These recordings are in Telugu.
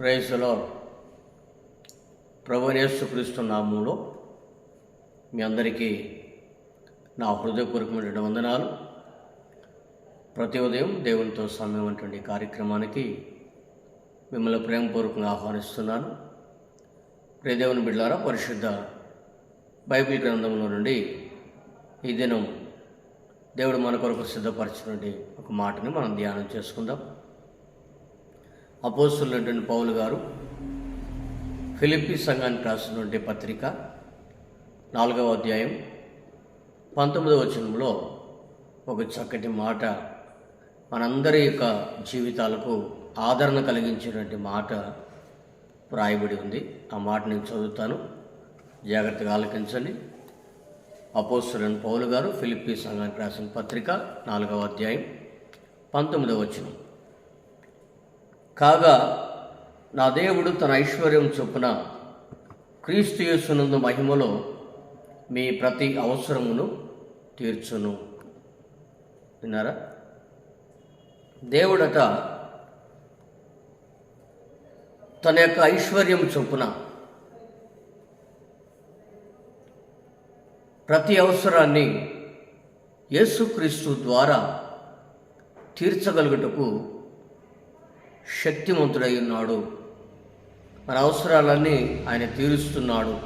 ప్రైజ్లో ప్రభునేసుక్రీస్తు నామంలో మీ అందరికీ నా హృదయపూర్వకమైనటువంటి వందనాలు. ప్రతి ఉదయం దేవునితో సమయం అటువంటి కార్యక్రమానికి మిమ్మల్ని ప్రేమపూర్వకంగా ఆహ్వానిస్తున్నాను. ప్రియదేవుని బిడ్డారా పరిశుద్ధ బైబిల్ గ్రంథంలో నుండి ఈ దినం దేవుడు మన కొరకు సిద్ధపరిచినటువంటి ఒక మాటని మనం ధ్యానం చేసుకుందాం. అపోస్తులైనటువంటి పౌలు గారు ఫిలిప్పి సంఘానికి రాసినటువంటి పత్రిక నాలుగవ అధ్యాయం పంతొమ్మిదవ వచనంలో ఒక చక్కటి మాట మనందరి యొక్క జీవితాలకు ఆదరణ కలిగించేటువంటి మాట వ్రాయబడి ఉంది. ఆ మాట నేను చదువుతాను. జాగ్రత్తగా ఆలకించండి. అపోస్తులైన పౌలు గారు ఫిలిప్పీస్ సంఘానికి రాసిన పత్రిక నాలుగవ అధ్యాయం పంతొమ్మిదవ వచనం. కాగా నా దేవుడు తన ఐశ్వర్యం చొప్పున క్రీస్తు యేసునందు మహిమలో మీ ప్రతి అవసరమును తీర్చును. విన్నారా? దేవుడట తన యొక్క ఐశ్వర్యం చొప్పున ప్రతి అవసరాన్ని యేసుక్రీస్తు ద్వారా తీర్చగలుగుటకు శక్తిమంతుడై ఉన్నాడు మన అవసరాలన్నీ ఆయన తీరుస్తున్నాడు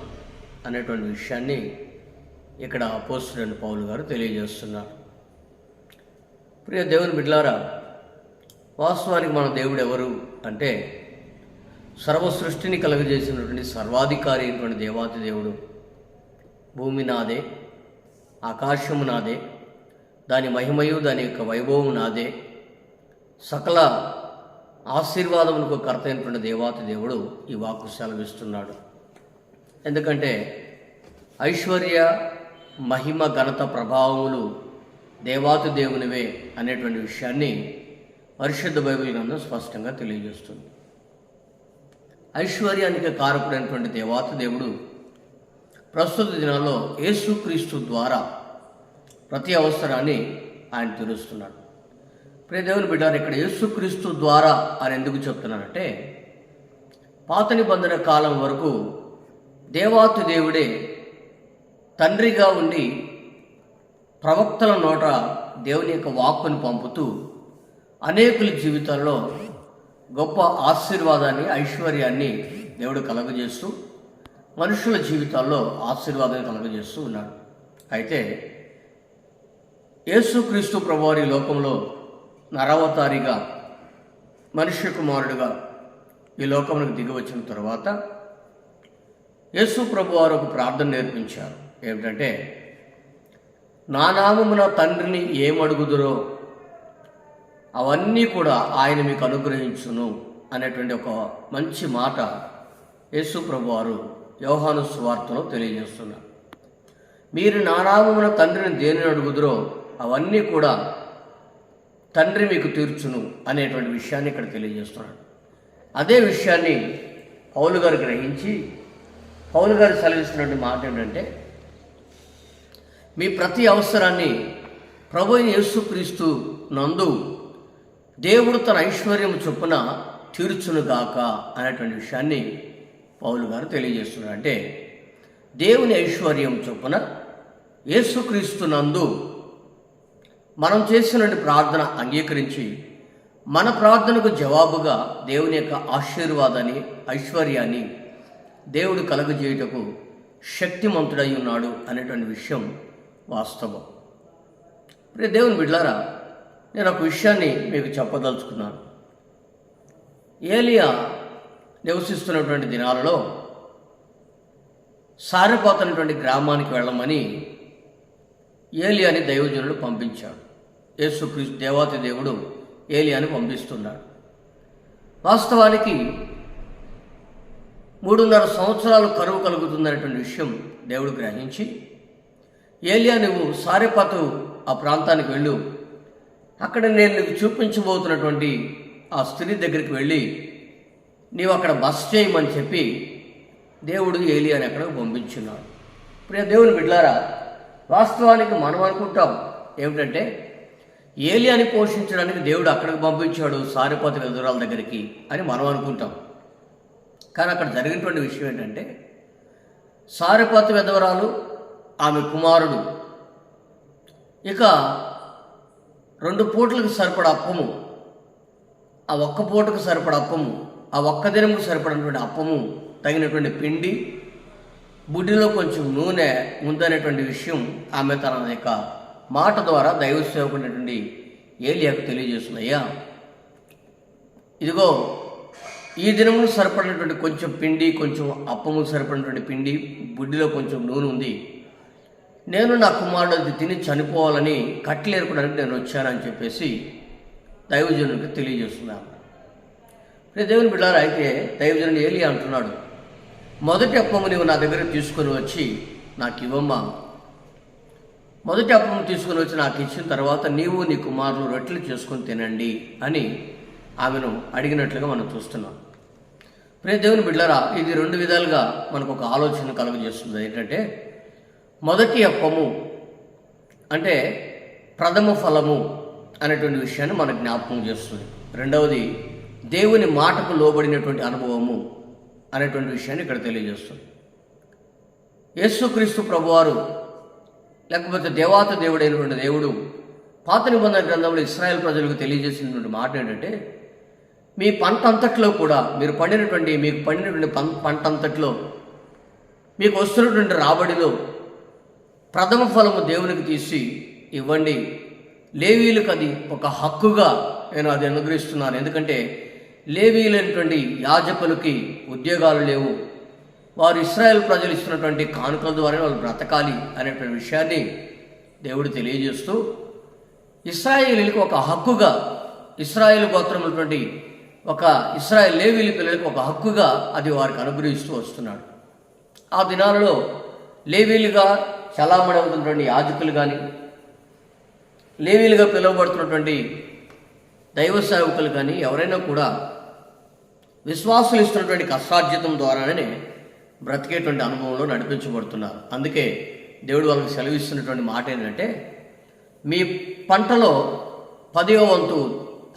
అనేటువంటి విషయాన్ని ఇక్కడ అపోస్తుడైన పౌలు గారు తెలియజేస్తున్నారు. ప్రియ దేవుని బిడ్లారా వాస్తవానికి మన దేవుడు ఎవరు అంటే సర్వ సృష్టిని కలుగజేసినటువంటి సర్వాధికారి అయినటువంటి దేవాతి దేవుడు. భూమి నాదే ఆకాశము నాదే దాని మహిమయు దాని యొక్క వైభవము నాదే సకల ఆశీర్వాదములకు కర్త అయినటువంటి దేవాతి దేవుడు ఈ వాక్కు సెలవిస్తున్నాడు. ఎందుకంటే ఐశ్వర్య మహిమ ఘనత ప్రభావములు దేవాతి దేవునివే అనేటువంటి విషయాన్ని పరిశుద్ధ బైబిల్ గ్రంథం స్పష్టంగా తెలియజేస్తుంది. ఐశ్వర్యానికి కారకుడైనటువంటి దేవాతి దేవుడు ప్రస్తుత దినాల్లో యేసుక్రీస్తు ద్వారా ప్రతి అవసరాన్ని ఆయన తీరుస్తున్నాడు. ప్రియదేవుని బిడ్డారు ఇక్కడ యేసుక్రీస్తు ద్వారా అని ఎందుకు చెప్తున్నానంటే పాత నిబంధన కాలం వరకు దేవాతి దేవుడే తండ్రిగా ఉండి ప్రవక్తల నోట దేవుని యొక్క వాక్కును పంపుతూ అనేకుల జీవితాల్లో గొప్ప ఆశీర్వాదాన్ని ఐశ్వర్యాన్ని దేవుడు కలగజేస్తూ మనుషుల జీవితాల్లో ఆశీర్వాదాన్ని కలగజేస్తూ ఉన్నాడు. అయితే యేసుక్రీస్తు ప్రభువారి లోకంలో నరావతారిగా మనుష్య కుమారుడుగా ఈ లోకములకు దిగి వచ్చిన తర్వాత యేసు ప్రభు వారు ఒక ప్రార్థన నేర్పించారు. ఏమిటంటే నా నామమున తండ్రిని ఏమడుగుదురో అవన్నీ కూడా ఆయన మీకు అనుగ్రహించును అనేటువంటి ఒక మంచి మాట యేసు ప్రభు వారు యోహాను స్వార్థలో తెలియజేస్తున్నారు. మీరు నానామమున తండ్రిని దేనిని అడుగుదురో అవన్నీ కూడా తండ్రి మీకు తీర్చును అనేటువంటి విషయాన్ని ఇక్కడ తెలియజేస్తున్నాడు. అదే విషయాన్ని పౌలు గారు గ్రహించి పౌలు గారు సెలవిస్తున్నటువంటి మాట ఏంటంటే మీ ప్రతి అవసరాన్ని ప్రభు యేసుక్రీస్తు నందు దేవుడు తన ఐశ్వర్యం చొప్పున తీర్చునుగాక అనేటువంటి విషయాన్ని పౌలు గారు తెలియజేస్తున్నారు అంటే దేవుని ఐశ్వర్యం చొప్పున యేసుక్రీస్తు నందు మనం చేసినటువంటి ప్రార్థన అంగీకరించి మన ప్రార్థనకు జవాబుగా దేవుని యొక్క ఆశీర్వాదాన్ని ఐశ్వర్యాన్ని దేవుడు కలుగజేయుటకు శక్తిమంతుడై ఉన్నాడు అనేటువంటి విషయం వాస్తవం. ప్రే దేవుని బిడ్లారా నేను ఒక విషయాన్ని మీకు చెప్పదలుచుకున్నాను. ఏలియా నివసిస్తున్నటువంటి దినాలలో సారిపోతున్నటువంటి గ్రామానికి వెళ్ళమని ఏలియాని దైవజనుడు పంపించాడు యేసుక్రీస్తు దేవాతి దేవుడు ఏలియాను పంపిస్తున్నాడు. వాస్తవానికి మూడున్నర సంవత్సరాలు కరువు కలుగుతుందనేటువంటి విషయం దేవుడు గ్రహించి ఏలియా నువ్వు సారెపాతు ఆ ప్రాంతానికి వెళ్ళు. అక్కడ నేను నీకు చూపించబోతున్నటువంటి ఆ స్త్రీ దగ్గరికి వెళ్ళి నీవు అక్కడ బస్ చేయమని చెప్పి దేవుడు ఏలియాని అక్కడ పంపించున్నాడు. ప్రియ దేవుని బిడ్లారా వాస్తవానికి మనం అనుకుంటాం ఏమిటంటే ఏలియాని పోషించడానికి దేవుడు అక్కడికి పంపించాడు సారిపోత విధురాల దగ్గరికి అని మనం అనుకుంటాం. కానీ అక్కడ జరిగినటువంటి విషయం ఏంటంటే సారపాతి వెధవరాలు ఆమె కుమారుడు. ఇక రెండు పూటలకు సరిపడ అప్పము ఆ ఒక్క పూటకు సరిపడ అప్పము ఆ ఒక్క దినముకు సరిపడినటువంటి అప్పము తగినటువంటి పిండి బుడ్డిలో కొంచెం నూనె ఉందనేటువంటి విషయం ఆమె తన యొక్క మాట ద్వారా దైవ సేవకున్నటువంటి ఏలియాకు తెలియజేస్తుంది ఇదిగో ఈ దినమును సరిపడినటువంటి కొంచెం పిండి కొంచెం అప్పము సరిపడినటువంటి పిండి బుడ్డిలో కొంచెం నూనె ఉంది. నేను నా కుమారుడు అది తిని చనిపోవాలని కట్టలేరుకోవడానికి నేను వచ్చానని చెప్పేసి దైవజనుడికి తెలియజేస్తున్నాను దేవుని బిడ్డారు అయితే దైవజనుడు ఏలి అంటున్నాడు మొదటి అప్పము నువ్వు నా దగ్గర తీసుకొని వచ్చి నాకు ఇవ్వమ్మా. మొదటి అప్పము తీసుకుని వచ్చి నాకు ఇచ్చిన తర్వాత నీవు నీ కుమారులు రొట్టెలు చేసుకొని తినండి అని ఆమెను అడిగినట్లుగా మనం చూస్తున్నాం. ప్రే దేవుని బిడ్డరా ఇది రెండు విధాలుగా మనకు ఒక ఆలోచన కలుగజేస్తుంది. ఏంటంటే మొదటి అప్పము అంటే ప్రథమ ఫలము అనేటువంటి విషయాన్ని మనకు జ్ఞాపకం చేస్తుంది. రెండవది దేవుని మాటకు లోబడినటువంటి అనుభవము అనేటువంటి విషయాన్ని ఇక్కడ తెలియజేస్తుంది. యేసుక్రీస్తు ప్రభువారు లేకపోతే దేవాత దేవుడైనటువంటి దేవుడు పాత నిబంధన గ్రంథంలో ఇస్రాయల్ ప్రజలకు తెలియజేసినటువంటి మాట ఏంటంటే మీ పంట అంతట్లో కూడా మీరు పండినటువంటి మీకు పండినటువంటి పం పంట అంతట్లో మీకు వస్తున్నటువంటి రాబడిలో ప్రథమ ఫలము దేవునికి తీసి ఇవ్వండి. లేవీలకు అది ఒక హక్కుగా నేను అది అనుగ్రహిస్తున్నాను. ఎందుకంటే లేవీలైనటువంటి యాజకులకి ఉద్యోగాలు లేవు. వారు ఇస్రాయల్ ప్రజలు ఇస్తున్నటువంటి కానుకల ద్వారా వాళ్ళు బ్రతకాలి అనేటువంటి విషయాన్ని దేవుడు తెలియజేస్తూ ఇస్రాయేలీలకు ఒక హక్కుగా ఇస్రాయేల్ గోత్రమైనటువంటి ఒక ఇస్రాయేల్ లేవీలి పిల్లలకు ఒక హక్కుగా అది వారికి అనుగ్రహిస్తూ వస్తున్నాడు. ఆ దినాలలో లేవీలుగా చలామణి అవుతున్నటువంటి యాజకులు కానీ లేవీలుగా పిలువబడుతున్నటువంటి దైవ సేవకులు కానీ ఎవరైనా కూడా విశ్వాసులు ఇస్తున్నటువంటి కష్టార్జితం ద్వారానే బ్రతికేటువంటి అనుభవంలో నడిపించబడుతున్నారు అందుకే దేవుడు వాళ్ళకి సెలవిస్తున్నటువంటి మాట ఏంటంటే మీ పంటలో పదో వంతు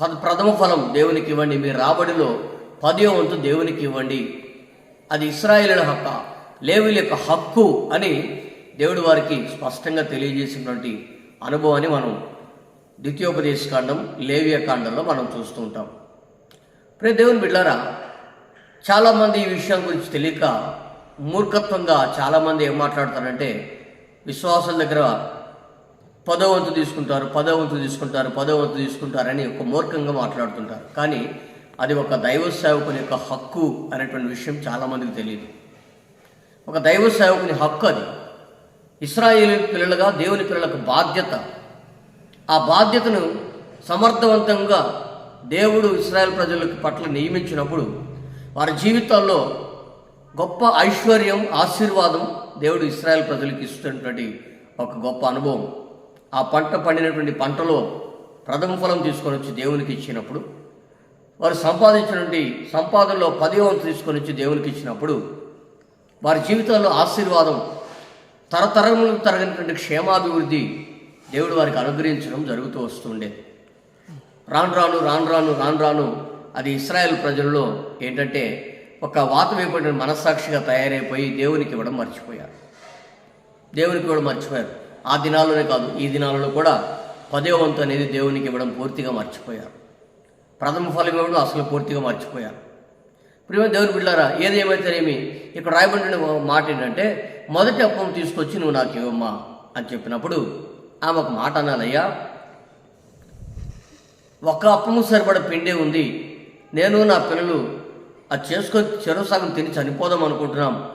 పద ప్రథమ ఫలం దేవునికి ఇవ్వండి మీ రాబడిలో పదో వంతు దేవునికి ఇవ్వండి. అది ఇస్రాయేలీల హక్క లేవుల యొక్క హక్కు అని దేవుడు వారికి స్పష్టంగా తెలియజేసినటువంటి అనుభవాన్ని మనం ద్వితీయోపదేశ కాండం లేవియ కాండంలో మనం చూస్తూ ఉంటాం. ప్రే దేవుని బిడ్డారా చాలామంది ఈ విషయం గురించి తెలియక మూర్ఖత్వంగా చాలామంది ఏం మాట్లాడతారంటే విశ్వాసం దగ్గర పదో వంతు తీసుకుంటారు పదో వంతు తీసుకుంటారు పదో వంతు తీసుకుంటారని ఒక మూర్ఖంగా మాట్లాడుతుంటారు. కానీ అది ఒక దైవ సేవకుని యొక్క హక్కు అనేటువంటి విషయం చాలామందికి తెలియదు ఒక దైవ సేవకుని హక్కు అది. ఇస్రాయేల్ పిల్లలుగా దేవుని పిల్లలకు బాధ్యత. ఆ బాధ్యతను సమర్థవంతంగా దేవుడు ఇస్రాయేల్ ప్రజలకు పట్ల నియమించినప్పుడు వారి జీవితాల్లో గొప్ప ఐశ్వర్యం ఆశీర్వాదం దేవుడు ఇస్రాయల్ ప్రజలకు ఇస్తున్నటువంటి ఒక గొప్ప అనుభవం. ఆ పంట పండినటువంటి పంటలో ప్రథమ ఫలం తీసుకొని వచ్చి దేవునికి ఇచ్చినప్పుడు వారు సంపాదించినటువంటి సంపాదనలో పది వంతు తీసుకొని వచ్చి దేవునికి ఇచ్చినప్పుడు వారి జీవితంలో ఆశీర్వాదం తరతరములు తరగినటువంటి క్షేమాభివృద్ధి దేవుడు వారికి అనుగ్రహించడం జరుగుతూ వస్తుండేది రాను రాను రాను రాను రాను రాను అది ఇస్రాయేల్ ప్రజల్లో ఏంటంటే ఒక వాతమైపోయిన మనస్సాక్షిగా తయారైపోయి దేవునికి ఇవ్వడం మర్చిపోయారు. దేవునికి ఇవ్వడం మర్చిపోయారు. ఆ దినాల్లోనే కాదు ఈ దినాలలో కూడా పదే వంతు అనేది దేవునికి ఇవ్వడం పూర్తిగా మర్చిపోయారు. ప్రథమ ఫలం ఇవ్వడం అసలు పూర్తిగా మర్చిపోయారు. ప్రియమ దేవుని బిడ్డారా ఏది ఏమైతేనేమి ఇక్కడ రాయబడిన మాట ఏంటంటే మొదటి అప్పం తీసుకొచ్చి నువ్వు నాకు ఇవ్వమ్మా అని చెప్పినప్పుడు ఆమె ఒక మాట అన్నానయ్యా ఒక అప్పము సరిపడ పిండే ఉంది. నేను నా పిల్లలు అది చేసుకొని చెరువు సగం తిని చనిపోదాం అనుకుంటున్నాం.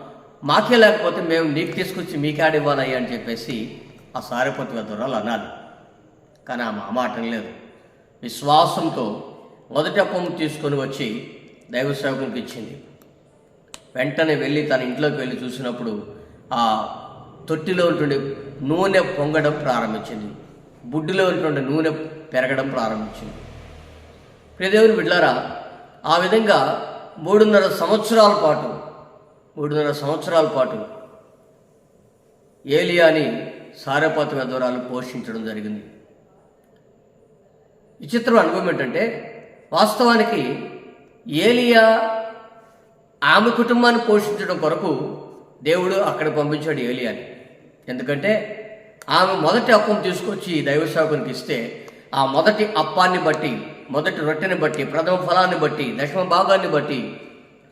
మాకే లేకపోతే మేము నీకు తీసుకొచ్చి మీకాడ ఇవ్వాలయ్యా అని చెప్పేసి ఆ సారిపతి వెదరాలు అనాలి. కానీ ఆమె ఆ మాట లేదు విశ్వాసంతో మొదటి అప్పం తీసుకొని వచ్చి దైవ సేవకునికి ఇచ్చింది. వెంటనే వెళ్ళి తన ఇంట్లోకి వెళ్ళి చూసినప్పుడు ఆ తొట్టిలో ఉంటుండే నూనె పొంగడం ప్రారంభించింది. బుడ్డిలో ఉన్నటువంటి నూనె పెరగడం ప్రారంభించింది. ప్రియదేవుని బిడ్లారా ఆ విధంగా మూడున్నర సంవత్సరాల పాటు మూడున్నర సంవత్సరాల పాటు ఏలియాని సారపాత వెధవరాలు పోషించడం జరిగింది. విచిత్రం అనుభవం ఏంటంటే వాస్తవానికి ఏలియా ఆమె కుటుంబాన్ని పోషించడం కొరకు దేవుడు అక్కడ పంపించాడు ఏలియాని. ఎందుకంటే ఆమె మొదటి అప్పం తీసుకొచ్చి దైవ సేవకునికి ఇస్తే ఆ మొదటి అప్పాన్ని బట్టి మొదటి రొట్టెని బట్టి ప్రథమ ఫలాన్ని బట్టి దశమ భాగాన్ని బట్టి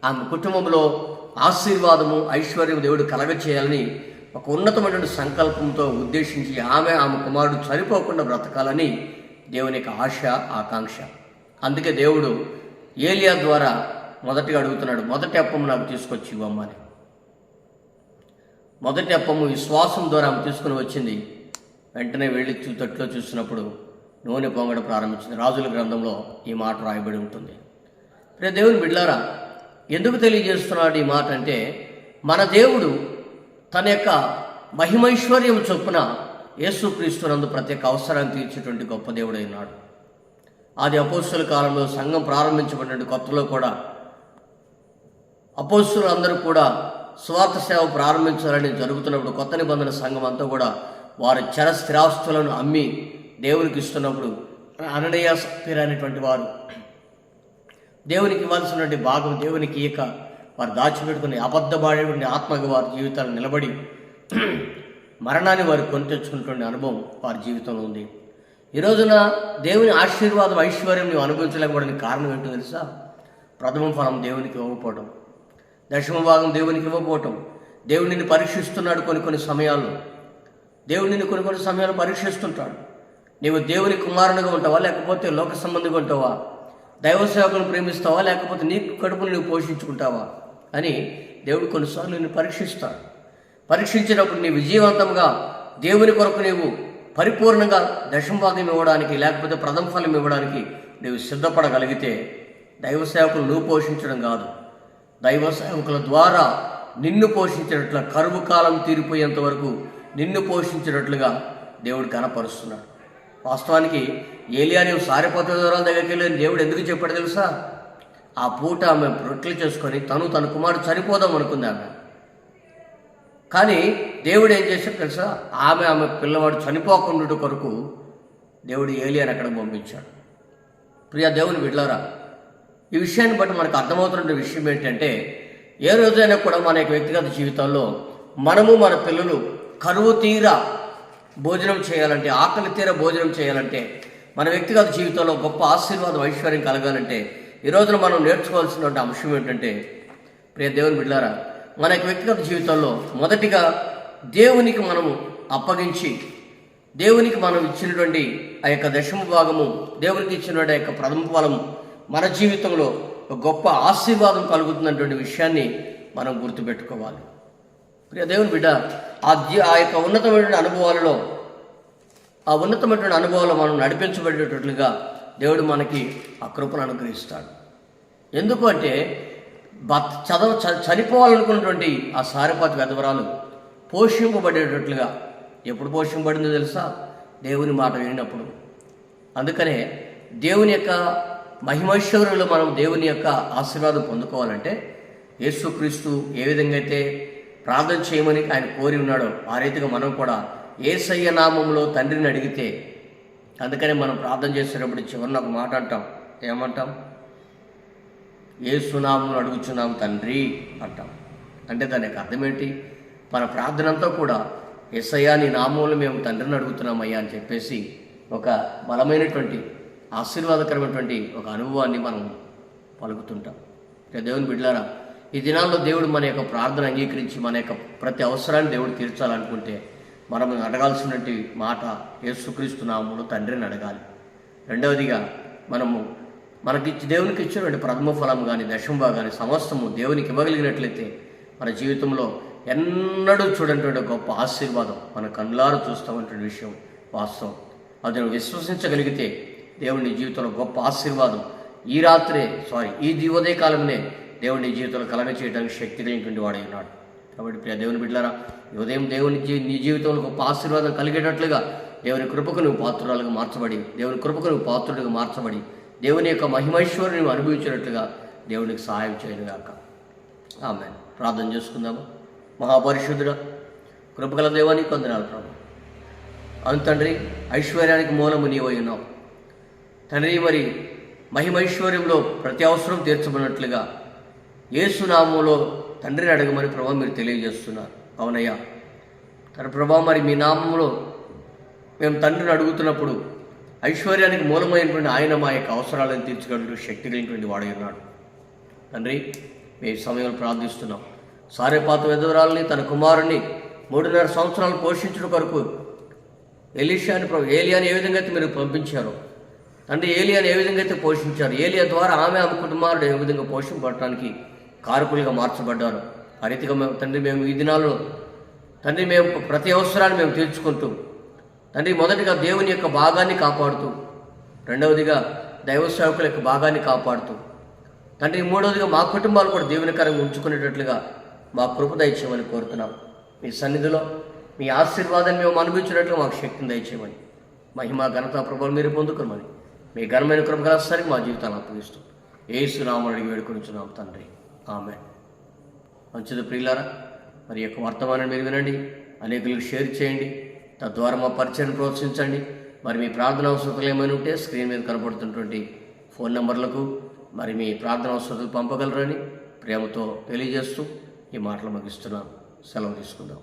ఆమె కుటుంబంలో ఆశీర్వాదము ఐశ్వర్యం దేవుడు కలగ చేయాలని ఒక ఉన్నతమైనటువంటి సంకల్పంతో ఉద్దేశించి ఆమె ఆమె కుమారుడు చనిపోకుండా బ్రతకాలని దేవుని యొక్క ఆశ ఆకాంక్ష. అందుకే దేవుడు ఏలియా ద్వారా మొదటిగా అడుగుతున్నాడు మొదటి అప్పము నాకు తీసుకొచ్చి ఇవ్వమ్మని మొదటి అప్పము విశ్వాసం ద్వారా ఆమె తీసుకుని వచ్చింది. వెంటనే వెళ్ళి తట్లో చూసినప్పుడు నూనె పొంగడం ప్రారంభించింది. రాజుల గ్రంథంలో ఈ మాట రాయబడి ఉంటుంది. రే దేవుని బిడ్లారా ఎందుకు తెలియజేస్తున్నాడు ఈ మాట అంటే మన దేవుడు తన యొక్క మహిమైశ్వర్యం చొప్పున యేసుక్రీస్తునందు ప్రతి ఒక్క అవసరాన్ని తీర్చేటువంటి గొప్ప దేవుడైనాడు అది అపోస్తుల కాలంలో సంఘం ప్రారంభించబడిన కొత్తలో కూడా అపోస్తులు అందరూ కూడా స్వార్థ సేవ ప్రారంభించాలని జరుగుతున్నప్పుడు కొత్త నిబంధన సంఘం అంతా కూడా వారి చర స్థిరాస్తులను అమ్మి దేవునికి ఇస్తున్నప్పుడు అననయ సఫీర్ అనేటువంటి వారు. దేవునికి ఇవ్వాల్సినటువంటి భాగం దేవునికి ఇక వారు దాచిపెట్టుకుని అబద్ధమాడేటువంటి ఆత్మగా వారి జీవితాలు నిలబడి మరణాన్ని వారు కొని తెచ్చుకున్నటువంటి అనుభవం వారి జీవితంలో ఉంది. ఈ రోజున దేవుని ఆశీర్వాదం ఐశ్వర్యం నువ్వు అనుభవించలేకపోవడానికి కారణం ఏంటో తెలుసా? ప్రథమ ఫలం దేవునికి ఇవ్వకపోవటం. దశమ భాగం దేవునికి ఇవ్వకపోవటం. దేవుడిని పరీక్షిస్తున్నాడు కొన్ని కొన్ని సమయాల్లో. దేవుడిని కొన్ని కొన్ని సమయాలు పరీక్షిస్తుంటాడు. నీవు దేవుని కుమారునిగా ఉంటావా? లేకపోతే లోక సంబంధిగా ఉంటావా? దైవ సేవకులను ప్రేమిస్తావా? లేకపోతే నీ కడుపును నువ్వు పోషించుకుంటావా? అని దేవుడు కొన్నిసార్లు నిన్ను పరీక్షిస్తాడు. పరీక్షించినప్పుడు నీ విజయవంతంగా దేవుని కొరకు నీవు పరిపూర్ణంగా దశంభాగం ఇవ్వడానికి లేకపోతే ప్రథమ ఫలం ఇవ్వడానికి నీవు సిద్ధపడగలిగితే దైవ సేవకులు నువ్వు పోషించడం కాదు. దైవ సేవకుల ద్వారా నిన్ను పోషించినట్లు కరువు కాలం తీరిపోయేంత వరకు నిన్ను పోషించినట్లుగా దేవుడు కనపరుస్తున్నాడు వాస్తవానికి ఏలియా నీవు సారిపోత దూరాల దగ్గరికి వెళ్ళి దేవుడు ఎందుకు చెప్పాడు తెలుసా? ఆ పూట ఆమె రొట్టెలు చేసుకొని తను తన కుమారుడు చనిపోదాం అనుకుంది ఆమె. కానీ దేవుడు ఏం చేశాడు తెలుసా? ఆమె ఆమె పిల్లవాడు చనిపోకుండా కొరకు దేవుడు ఏలియాని అక్కడ పంపించాడు. ప్రియ దేవుని బిడ్లారా ఈ విషయాన్ని బట్టి మనకు అర్థమవుతున్న విషయం ఏంటంటే ఏ రోజైనా కూడా మన యొక్క వ్యక్తిగత జీవితంలో మనము మన పిల్లలు కరువు తీరా భోజనం చేయాలంటే ఆకలి తీర భోజనం చేయాలంటే మన వ్యక్తిగత జీవితంలో గొప్ప ఆశీర్వాదం ఐశ్వర్యం కలగాలంటే ఈ రోజున మనం నేర్చుకోవాల్సినటువంటి అంశం ఏంటంటే ప్రియ దేవుని బిడ్డారా మన యొక్క వ్యక్తిగత జీవితంలో మొదటిగా దేవునికి మనము అప్పగించి దేవునికి మనం ఇచ్చినటువంటి ఆ యొక్క దశమ భాగము దేవునికి ఇచ్చినటువంటి ఆ యొక్క ప్రథమ ఫలము మన జీవితంలో ఒక గొప్ప ఆశీర్వాదం కలుగుతున్నటువంటి విషయాన్ని మనం గుర్తుపెట్టుకోవాలి. ప్రియ దేవుని బిడ్డ ఆ ఆ యొక్క ఉన్నతమైనటువంటి అనుభవాలలో ఆ ఉన్నతమైన అనుభవాలు మనం నడిపించబడేటట్లుగా దేవుడు మనకి ఆ కృపను అనుగ్రహిస్తాడు. ఎందుకు అంటే బత్ చదవ చ- చనిపోవాలనుకున్నటువంటి ఆ సారిపాతి వెధవరాలు పోషింపబడేటట్లుగా ఎప్పుడు పోషింపబడిందో తెలుసా? దేవుని మాట వినినప్పుడు. అందుకనే దేవుని యొక్క మహిమైశ్వర్యంలో మనం దేవుని యొక్క ఆశీర్వాదం పొందుకోవాలంటే యేసుక్రీస్తు ఏ విధంగా అయితే ప్రార్థన చేయమని ఆయన కోరి ఉన్నాడో. ఆ రీతిగా మనం కూడా ఏసయ్య నామంలో తండ్రిని అడిగితే అందుకనే మనం ప్రార్థన చేసేటప్పుడు చివరిన ఒక మాట అంటాం. ఏమంటాం? ఏ సునామం అడుగుచున్నాం తండ్రి అంటాం. అంటే దాని యొక్క అర్థం ఏంటి? మన ప్రార్థన అంతా కూడా ఎస్ఐయా నీ నామంలో మేము తండ్రిని అడుగుతున్నామయ్యా అని చెప్పేసి ఒక బలమైనటువంటి ఆశీర్వాదకరమైనటువంటి ఒక అనుభవాన్ని మనం పలుకుతుంటాం. దేవుని బిడ్లారా ఈ దినాల్లో దేవుడు మన యొక్క ప్రార్థన అంగీకరించి మన యొక్క ప్రతి అవసరాన్ని దేవుడు తీర్చాలనుకుంటే మనం అడగాల్సినటువంటి మాట యేసుక్రీస్తు తండ్రిని అడగాలి. రెండవదిగా మనము మనకిచ్చి దేవునికి ఇచ్చినటువంటి ప్రథమ ఫలం కానీ దశంబా కానీ సమస్తము దేవునికి ఇవ్వగలిగినట్లయితే మన జీవితంలో ఎన్నడూ చూడనటువంటి గొప్ప ఆశీర్వాదం మన కళ్ళారు చూస్తామన్నటువంటి విషయం వాస్తవం. అది నువ్వు విశ్వసించగలిగితే దేవుని జీవితంలో గొప్ప ఆశీర్వాదం ఈ రాత్రే సారీ ఈ ది- కాలంలో దేవుని జీవితంలో కలగ చేయడానికి శక్తి కలిగినటువంటి వాడై ఉన్నాడు. కాబట్టి ప్రియ దేవుని బిడ్డలారా ఉదయం దేవుని జీ నీ జీవితంలో గొప్ప ఆశీర్వాదం కలిగేటట్లుగా దేవుని కృపకు నువ్వు పాత్రురాలుగా మార్చబడి దేవుని కృపకు నువ్వు పాత్రుడిగా మార్చబడి దేవుని యొక్క మహిమైశ్వరుని నువ్వు అనుభవించినట్లుగా దేవునికి సహాయం చేయనుగాక ఆమె ప్రార్థన చేసుకుందాము? మహాపరిశుద్ధుడ కృపగల దేవానికి కొందనాలు ప్రభు. అవును తండ్రి ఐశ్వర్యానికి మూలము నీవై ఉన్నావు. తండ్రి మరి మహిమైశ్వర్యంలో ప్రతి అవసరం తీర్చబడినట్లుగా ఏసునామంలో తండ్రిని అడగమని ప్రభావ మీరు తెలియజేస్తున్నారు. అవునయ్యా. తన ప్రభా మరి మీ నామంలో మేము తండ్రిని అడుగుతున్నప్పుడు ఐశ్వర్యానికి మూలమైనటువంటి ఆయన మా యొక్క అవసరాలను తీర్చగలిగిన శక్తి కలిగినటువంటి వాడై ఉన్నాడు. తండ్రి మీ సమయంలో ప్రార్థిస్తున్నాం. సారేపాత విధవరాలని తన కుమారుని మూడున్నర సంవత్సరాలు పోషించడం కొరకు ఎలిషాని ప్రభు ఏలియాని ఏ విధంగా అయితే మీరు పంపించారో తండ్రి ఏలియాని ఏ విధంగా అయితే పోషించారు ఏలియా ద్వారా ఆమె ఆమె కుటుంబాలను ఏ విధంగా పోషింపడటానికి కారకులుగా మార్చబడ్డారు. ఆ రీతిగా మేము తండ్రి మేము ఈ దినాల్లో తండ్రి మేము ప్రతి అవసరాన్ని మేము తీర్చుకుంటూ తండ్రి మొదటిగా దేవుని యొక్క భాగాన్ని కాపాడుతూ రెండవదిగా దైవ సేవకుల యొక్క భాగాన్ని కాపాడుతూ తండ్రి మూడవదిగా మా కుటుంబాలు కూడా దేవునికరంగా ఉంచుకునేటట్లుగా మా కృప దయచేయమని కోరుతున్నాం. మీ సన్నిధిలో మీ ఆశీర్వాదాన్ని మేము అనుభవించినట్లు మాకు శక్తిని దయచేయమని మహిమ ఘనత ప్రభావం మీరు పొందుకోమని మీ ఘనమైన కృప మా జీవితాన్ని అప్పగిస్తూ ఏసునామని అడిగి వేడుకొనిచున్నాం తండ్రి. ఆమె మంచిది ప్రియులారా మరి యొక్క వర్తమానం మీరు వినండి అనేకులకు షేర్ చేయండి తద్వారా మా పరిచయం ప్రోత్సహించండి. మరి మీ ప్రార్థన అవసరాలు ఏమైనా ఉంటే స్క్రీన్ మీద కనబడుతున్నటువంటి ఫోన్ నంబర్లకు మరి మీ ప్రార్థన అవసరాలు పంపగలరని ప్రేమతో తెలియజేస్తూ ఈ మాటలు ముగిస్తున్నాను. సెలవు తీసుకుందాం.